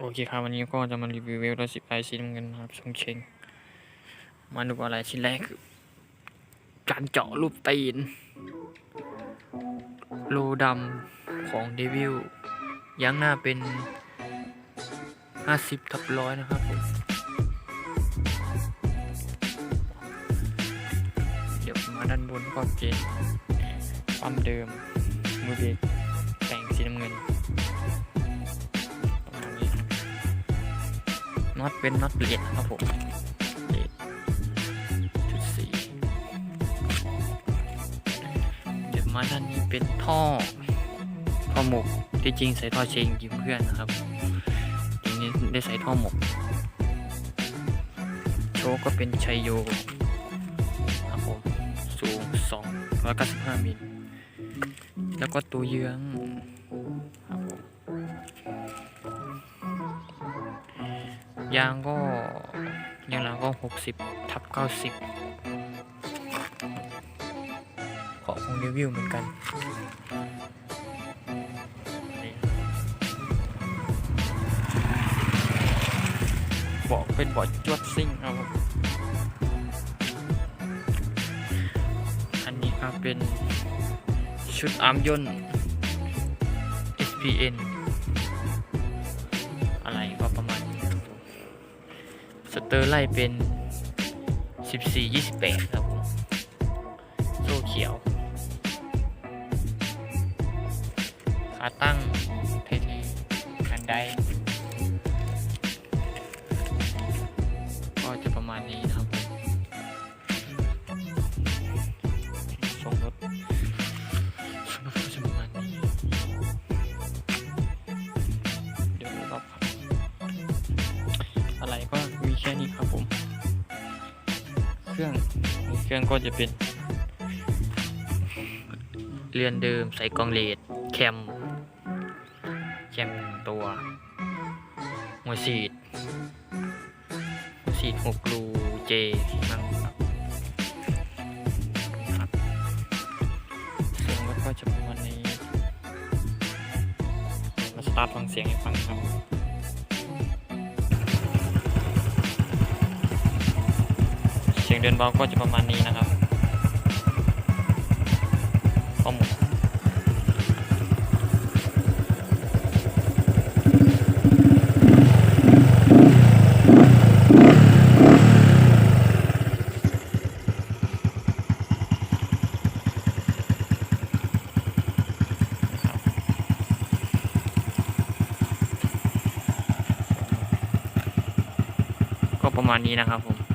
โอเคครับวันนี้ก็จะมารีวิวเวลสิบไอสีน้ำเงินนครับชงเชงมาดูอะไรชิ้นแรกคือการเจาะรูปตีน โลดำของเดวิลยั้งหน้าเป็น 50ทับร้อยนะครับผมเดี๋ยวมาด้านบนก็เป็นปั๊มเดิม มือเบรกแต่งสีน้ำเงิน น็อตเป็นน็อตเปลี่ยนครับผมเดจุดสี่เดี๋ยวมาด้านนี้เป็นท่อท่อหมกที่จริงใส่ท่อเชงยืมเพื่อนนะครับทีนี้ได้ใส่ท่อหมก โชก็เป็นชัยโยครับผมสูง295มิลแล้วก็ตัวเยื้อง ยางก็ยางหลังก็หกสิบทับเก้าสิบขอของรีวิวเหมือนกันนี่เบอกเป็นเบอดจวดซิ่งครับผมอันนี้ครับเป็นชุดอาร์มย่น SPN เตอร์ไล่เป็น 14 28 ครับผมโซ่เขียว ขาตั้งเท่ๆกันได้ก็จะประมาณนี้ รื่องเครื่องก็จะเป็น เรือนเดิมใส่กองเลดแคม แคมตัวหัวฉีดหัวฉีดหกรูเจมั่งครับครับเสียงรถก็จะประมาณนี้มาสตาร์ทฟังเสียงให้ฟังครับ ยงเดินเบาก็จะประมาณนี้นะครับข้อมูลก็ประมาณนี้นะครับผม